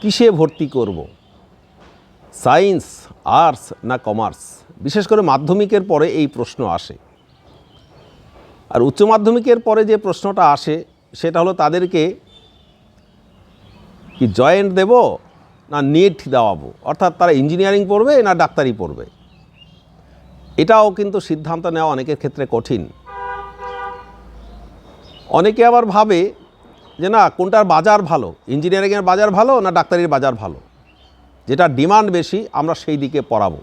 কিসে ভর্তি করব? সায়েন্স, আর্টস না কমার্স? বিশেষ করে মাধ্যমিকের পরে এই প্রশ্ন আসে। আর উচ্চ মাধ্যমিকের পরে যে প্রশ্নটা আসে, সেটা হলো তাদেরকে কি জয়েন্ট দেব না নেট দেওয়াবো? অর্থাৎ তারা ইঞ্জিনিয়ারিং পড়বে না ডাক্তারি পড়বে? এটাও কিন্তু সিদ্ধান্ত নেওয়া অনেকের ক্ষেত্রে কঠিন। অনেকে আবার ভাবে যে না, কোনটার বাজার ভালো? ইঞ্জিনিয়ারিংয়ের বাজার ভালো না ডাক্তারির বাজার ভালো? যেটা ডিমান্ড বেশি, আমরা সেই দিকে পড়াবো।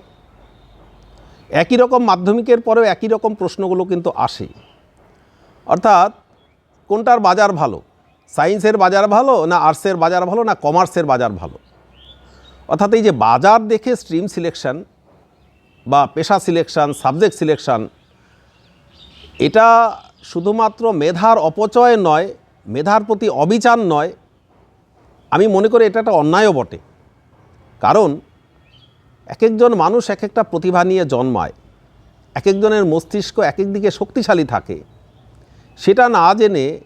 একই রকম মাধ্যমিকের পরেও একই রকম প্রশ্নগুলো কিন্তু আসে। অর্থাৎ, কোনটার বাজার ভালো? সায়েন্সের বাজার ভালো না আর্টসের বাজার ভালো না কমার্সের বাজার ভালো? অর্থাৎ এই যে বাজার দেখে স্ট্রিম সিলেকশন বা পেশা সিলেকশন সাবজেক্ট সিলেকশন এটা শুধুমাত্র মেধার অপচয় নয় মেধার প্রতি অবিচার নয়, আমি মনে করি এটা একটা অন্যায়ও বটে। কারণ এক একজন মানুষ এক একটা প্রতিভা নিয়ে জন্মায় এক একজনের মস্তিষ্ক এক এক দিকে শক্তিশালী থাকে। সেটা না জেনে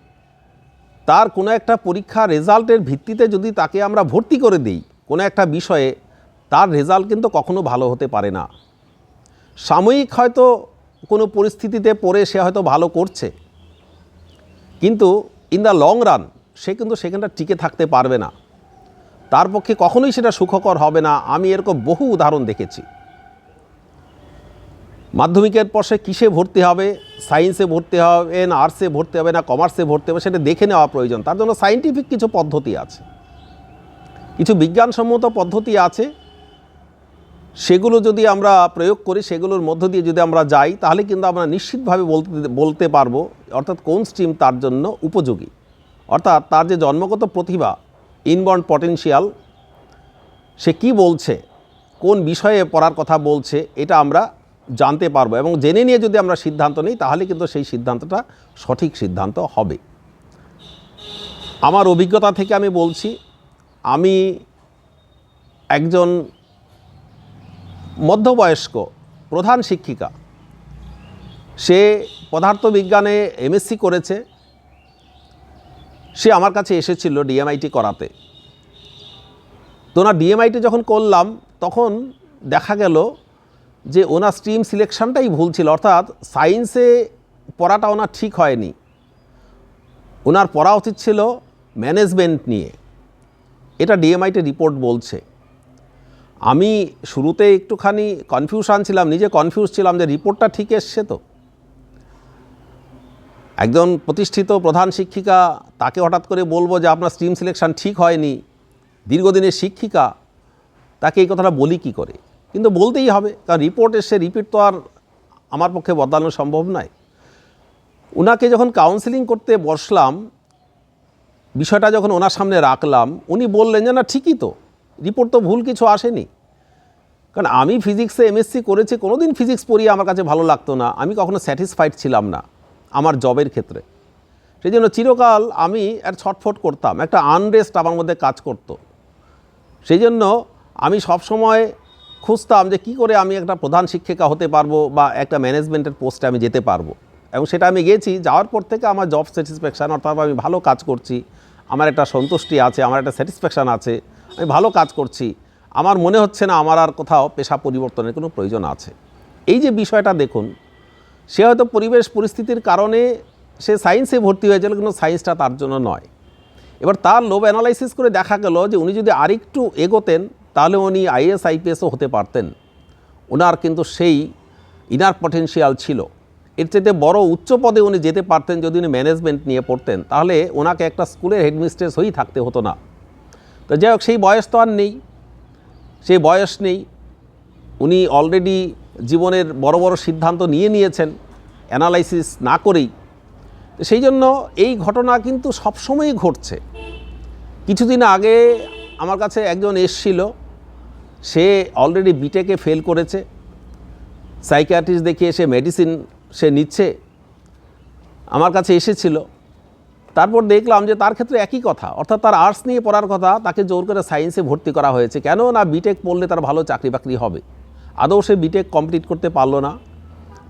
তার কোনো একটা পরীক্ষা রেজাল্টের ভিত্তিতে যদি তাকে আমরা ভর্তি করে দিই কোনো একটা বিষয়ে, তার রেজাল্ট কিন্তু কখনো ভালো হতে পারে না। সাময়িক হয়তো কোনো পরিস্থিতিতে পড়ে সে হয়তো ভালো করছে। কিন্তু ইন দ্য লং রান, সে কিন্তু সেখানটা টিকে থাকতে পারবে না। তার পক্ষে কখনোই সেটা সুখকর হবে না, আমি এরকম বহু উদাহরণ দেখেছি। মাধ্যমিকের পর কিসে ভর্তি হবে? সায়েন্সে ভর্তি হবে না আর্টসে ভর্তি হবে না কমার্সে ভর্তি হবে, সেটা দেখে নেওয়া প্রয়োজন। তার জন্য সাইন্টিফিক কিছু পদ্ধতি আছে। কিছু বিজ্ঞানসম্মত পদ্ধতি আছে সেগুলো যদি আমরা প্রয়োগ করি, সেগুলোর মধ্য দিয়ে যদি আমরা যাই, তাহলে কিন্তু আমরা নিশ্চিতভাবে বলতে বলতে পারব, অর্থাৎ কোন স্ট্রিম তার জন্য উপযোগী। অর্থাৎ তার যে জন্মগত প্রতিভা ইনবর্ন পটেনশিয়াল সে কি বলছে, কোন বিষয়ে পড়ার কথা বলছে, এটা আমরা জানতে পারব এবং জেনে নিয়ে যদি আমরা সিদ্ধান্ত নিই, তাহলে কিন্তু সেই সিদ্ধান্তটা সঠিক সিদ্ধান্ত হবে। আমার অভিজ্ঞতা থেকে আমি বলছি, আমি একজন মধ্যবয়স্ক প্রধান শিক্ষিকা। সে পদার্থবিজ্ঞানে এমএসসি করেছে। সে আমার কাছে এসেছিল ডিএমআইটি করাতে। তো না ডিএমআইটি যখন করলাম, তখন দেখা গেল যে ওনার স্ট্রিম সিলেকশনটাই ভুল ছিল। অর্থাৎ সায়েন্সে পড়াটা ওনার ঠিক হয়নি। ওনার পড়া উচিত ছিল ম্যানেজমেন্ট নিয়ে। এটা ডিএমআইটি রিপোর্ট বলছে। আমি শুরুতে একটুখানি কনফিউশন ছিলাম, নিজে কনফিউজ ছিলাম যে রিপোর্টটা ঠিক এসছে তো। একজন প্রতিষ্ঠিত প্রধান শিক্ষিকা তাকে হঠাৎ করে বলব যে আপনার স্ট্রিম সিলেকশন ঠিক হয়নি, দীর্ঘদিনের শিক্ষিকা, তাকে এই কথাটা বলি কি করে? কিন্তু বলতেই হবে, কারণ রিপোর্ট এসে রিপিট তো আর আমার পক্ষে বদলানো সম্ভব নয়। ওনাকে যখন কাউন্সিলিং করতে বসলাম, বিষয়টা যখন ওনার সামনে রাখলাম, উনি বললেন যে না ঠিকই তো রিপোর্ট তো ভুল কিছু আসেনি। কারণ আমি ফিজিক্সে এমএসসি করেছি কোনো দিন ফিজিক্স পড়িয়ে আমার কাছে ভালো লাগতো না। আমি কখনো স্যাটিসফাইড ছিলাম না আমার জবের ক্ষেত্রে। সেই জন্য চিরকাল আমি এক ছটফট করতাম, একটা আনরেস্ট আমার মধ্যে কাজ করত। সেই জন্য আমি সবসময় খুঁজতাম যে কি করে আমি একটা প্রধান শিক্ষিকা হতে পারব বা একটা ম্যানেজমেন্টের পোস্টে আমি যেতে পারব। এবং সেটা আমি গেছি, যাওয়ার পর থেকে আমার জব স্যাটিসফ্যাকশান অর্থাৎ আমি ভালো কাজ করছি, আমার একটা সন্তুষ্টি আছে, আমার একটা স্যাটিসফ্যাকশান আছে। আমি ভালো কাজ করছি। আমার মনে হচ্ছে না আমার আর কোথাও পেশা পরিবর্তনের কোনো প্রয়োজন আছে। এই যে বিষয়টা দেখুন, সে হয়তো পরিবেশ পরিস্থিতির কারণে সে সায়েন্সে ভর্তি হয়ে হয়েছিল, কিন্তু সায়েন্সটা তার জন্য নয়। এবার তার লোভ অ্যানালাইসিস করে দেখা গেল যে উনি যদি আরেকটু এগোতেন, তাহলে উনি আইএস আইপিএসও হতে পারতেন। ওনার কিন্তু সেই ইনার পটেনশিয়াল ছিল। এর চাইতে বড় উচ্চ পদে উনি যেতে পারতেন যদি উনি ম্যানেজমেন্ট নিয়ে পড়তেন, তাহলে ওনাকে একটা স্কুলের হেডমিস্ট্রেস হয়েই থাকতে হতো না। তো যাই হোক, সেই বয়স তো আর নেই। সেই বয়স নেই। উনি অলরেডি জীবনের বড় বড় সিদ্ধান্ত নিয়ে নিয়েছেন অ্যানালাইসিস না করেই। সেই জন্য এই ঘটনা কিন্তু সবসময়ই ঘটছে। কিছুদিন আগে আমার কাছে একজন এসছিল, সে অলরেডি বিটেকে ফেল করেছে। সাইকিয়াট্রিস্ট দেখিয়ে সে মেডিসিন সে নিচ্ছে। আমার কাছে এসেছিল। তারপর দেখলাম যে তার ক্ষেত্রে একই কথা, অর্থাৎ তার আর্টস নিয়ে পড়ার কথা তাকে জোর করে সায়েন্সে ভর্তি করা হয়েছে। কেন না বিটেক পড়লে তার ভালো চাকরি বাকরি হবে? আদৌ সে বিটেক কমপ্লিট করতে পারল না?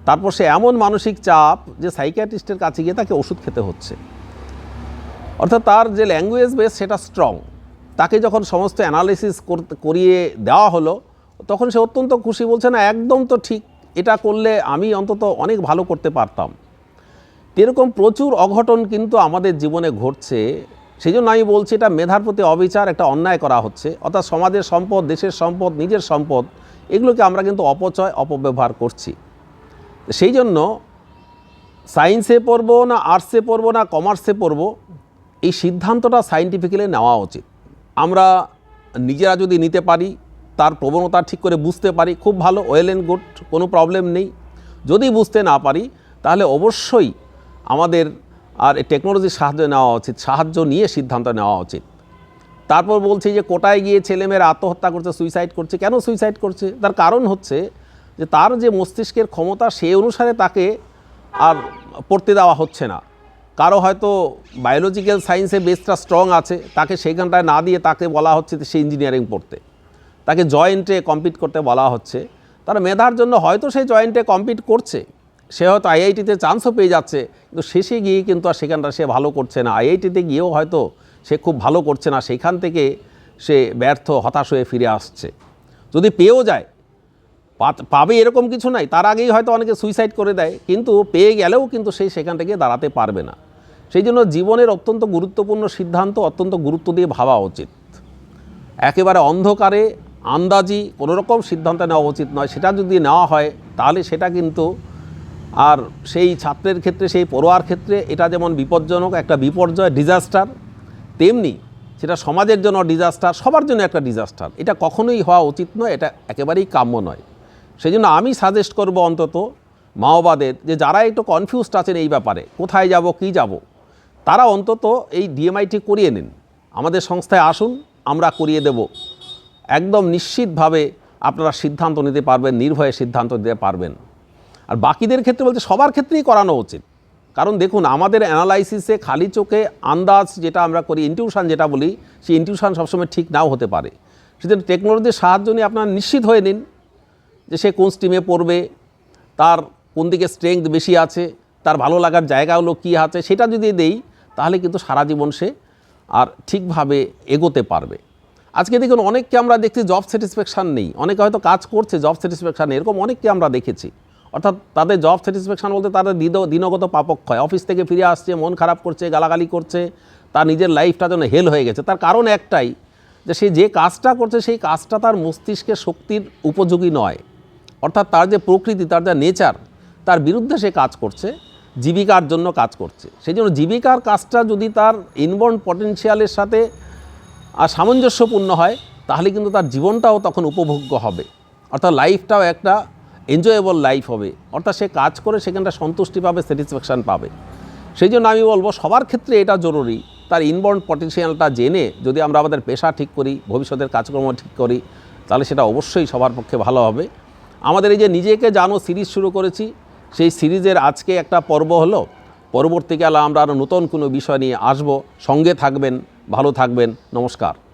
তারপর সে এমন মানসিক চাপ যে সাইকিয়াট্রিস্টের কাছে গিয়ে তাকে ওষুধ খেতে হচ্ছে। অর্থাৎ তার যে ল্যাঙ্গুয়েজ বেস সেটা স্ট্রং তাকে যখন সমস্ত অ্যানালিসিস করিয়ে দেওয়া হলো, তখন সে অত্যন্ত খুশি বলছে, না, একদম তো ঠিক। এটা করলে আমি অন্তত অনেক ভালো করতে পারতাম। এরকম প্রচুর অঘটন কিন্তু আমাদের জীবনে ঘটছে। সেই জন্য আমি বলছি, এটা মেধার প্রতি অবিচার, একটা অন্যায় করা হচ্ছে। অর্থাৎ সমাজের সম্পদ, দেশের সম্পদ, নিজের সম্পদ, এগুলোকে আমরা কিন্তু অপচয়, অপব্যবহার করছি। সেই জন্য সায়েন্সে পড়ব না আর্টসে পড়ব না কমার্সে পড়ব, এই সিদ্ধান্তটা সাইন্টিফিক্যালি নেওয়া উচিত। আমরা নিজেরা যদি নিতে পারি, তার প্রবণতা ঠিক করে বুঝতে পারি, খুব ভালো, ওয়েল অ্যান্ড গুড, কোনো প্রবলেম নেই। যদি বুঝতে না পারি, তাহলে অবশ্যই আমাদের আর টেকনোলজির সাহায্য নেওয়া উচিত, সাহায্য নিয়ে সিদ্ধান্ত নেওয়া উচিত। তারপর বলছে যে কোটায় গিয়ে ছেলেমেয়েরা আত্মহত্যা করছে সুইসাইড করছে, কেন সুইসাইড করছে? তার কারণ হচ্ছে যে তার যে মস্তিষ্কের ক্ষমতা সেই অনুসারে তাকে আর পড়তে দেওয়া হচ্ছে না। কারও হয়তো বায়োলজিক্যাল সায়েন্সে বেসটা স্ট্রং আছে, তাকে সেইখানটায় না দিয়ে তাকে বলা হচ্ছে সে ইঞ্জিনিয়ারিং পড়তে। তাকে জয়েন্টে কম্পিট করতে বলা হচ্ছে। তার মেধার জন্য হয়তো সে জয়েন্টে কম্পিট করছে। সে হয়তো আইআইটিতে চান্সও পেয়ে যাচ্ছে। কিন্তু শেষে গিয়ে কিন্তু আর সেখানটা সে ভালো করছে না। আইআইটিতে গিয়েও হয়তো সে খুব ভালো করছে না। সেখান থেকে সে ব্যর্থ, হতাশ হয়ে ফিরে আসছে। যদি পেয়েও যায় পাবে এরকম কিছু নাই। তার আগেই হয়তো অনেকে সুইসাইড করে দেয়। কিন্তু পেয়ে গেলেও কিন্তু সেই সেখান থেকে দাঁড়াতে পারবে না। সেই জন্য জীবনের অত্যন্ত গুরুত্বপূর্ণ সিদ্ধান্ত, অত্যন্ত গুরুত্ব দিয়ে ভাবা উচিত। একেবারে অন্ধকারে, আন্দাজি কোনো রকম সিদ্ধান্ত নেওয়া উচিত নয়। সেটা যদি নেওয়া হয়, তাহলে সেটা কিন্তু আর সেই ছাত্রের ক্ষেত্রে, সেই পড়োয়ার ক্ষেত্রে এটা যেমন বিপজ্জনক, একটা বিপর্যয় ডিজাস্টার তেমনি সেটা সমাজের জন্য ডিজাস্টার সবার জন্য একটা ডিজাস্টার এটা কখনোই হওয়া উচিত নয়, এটা একেবারেই কাম্য নয়। সেই জন্য আমি সাজেস্ট করব অন্তত মাওবাদের যে, যারা একটু কনফিউজড আছেন এই ব্যাপারে, কোথায় যাব, কি যাব, তারা অন্তত এই ডিএমআইটি করিয়ে নিন। আমাদের সংস্থায় আসুন, আমরা করিয়ে দেব। একদম নিশ্চিতভাবে আপনারা সিদ্ধান্ত নিতে পারবেন, নির্ভয়ে সিদ্ধান্ত দিতে পারবেন। আর বাকিদের ক্ষেত্রে বলতে সবার ক্ষেত্রেই করানো উচিত। কারণ দেখুন, আমাদের অ্যানালাইসিসে খালি চোখে আন্দাজ যেটা আমরা করি ইনটিউশন যেটা বলি, সেই ইনটিউশন সবসময় ঠিক নাও হতে পারে। সেজন্য টেকনোলজির সাহায্য নিয়ে আপনারা নিশ্চিত হয়ে নিন যে সে কোন স্ট্রিমে পড়বে, তার কোন দিকে স্ট্রেংথ বেশি আছে, তার ভালো লাগার জায়গাগুলো কী আছে, সেটা যদি দেই, তাহলে কিন্তু সারা জীবন সে আর ঠিকভাবে এগোতে পারবে। আজকে দেখুন, অনেককে আমরা দেখছি জব স্যাটিসফ্যাকশান নেই। অনেকে হয়তো কাজ করছে জব স্যাটিসফ্যাকশান এরকম অনেককে আমরা দেখেছি। অর্থাৎ তাদের জব স্যাটিসফ্যাকশান বলতে তাদের দিন- দিনগত পাপক্ষয় অফিস থেকে ফিরে আসছে, মন খারাপ করছে, গালাগালি করছে, তার নিজের লাইফটা যেন হেল হয়ে গেছে। তার কারণ একটাই যে সে যে কাজটা করছে, সেই কাজটা তার মস্তিষ্কের শক্তির উপযোগী নয়। অর্থাৎ তার যে প্রকৃতি, তার যা নেচার তার বিরুদ্ধে সে কাজ করছে, জীবিকার জন্য কাজ করছে। সেই জন্য জীবিকার কাজটা যদি তার ইনবর্ন পটেনশিয়ালের সাথে সামঞ্জস্যপূর্ণ হয়, তাহলে কিন্তু তার জীবনটাও তখন উপভোগ্য হবে। অর্থাৎ লাইফটাও একটা এনজয়েবল লাইফ হবে। অর্থাৎ সে কাজ করে সেখানটা সন্তুষ্টি পাবে স্যাটিসফ্যাকশান পাবে। সেই জন্য আমি বলব, সবার ক্ষেত্রে এটা জরুরি। তার ইনবর্ন পটেনশিয়ালটা জেনে যদি আমরা আমাদের পেশা ঠিক করি, ভবিষ্যতের কাজকর্ম ঠিক করি, তাহলে সেটা অবশ্যই সবার পক্ষে ভালো হবে। আমাদের এই যে নিজেকে জানো সিরিজ শুরু করেছি, সেই সিরিজের আজকে একটা পর্ব হলো। পরবর্তীকালে আমরা আরও নতুন কোনো বিষয় নিয়ে আসব। সঙ্গে থাকবেন, ভালো থাকবেন। নমস্কার।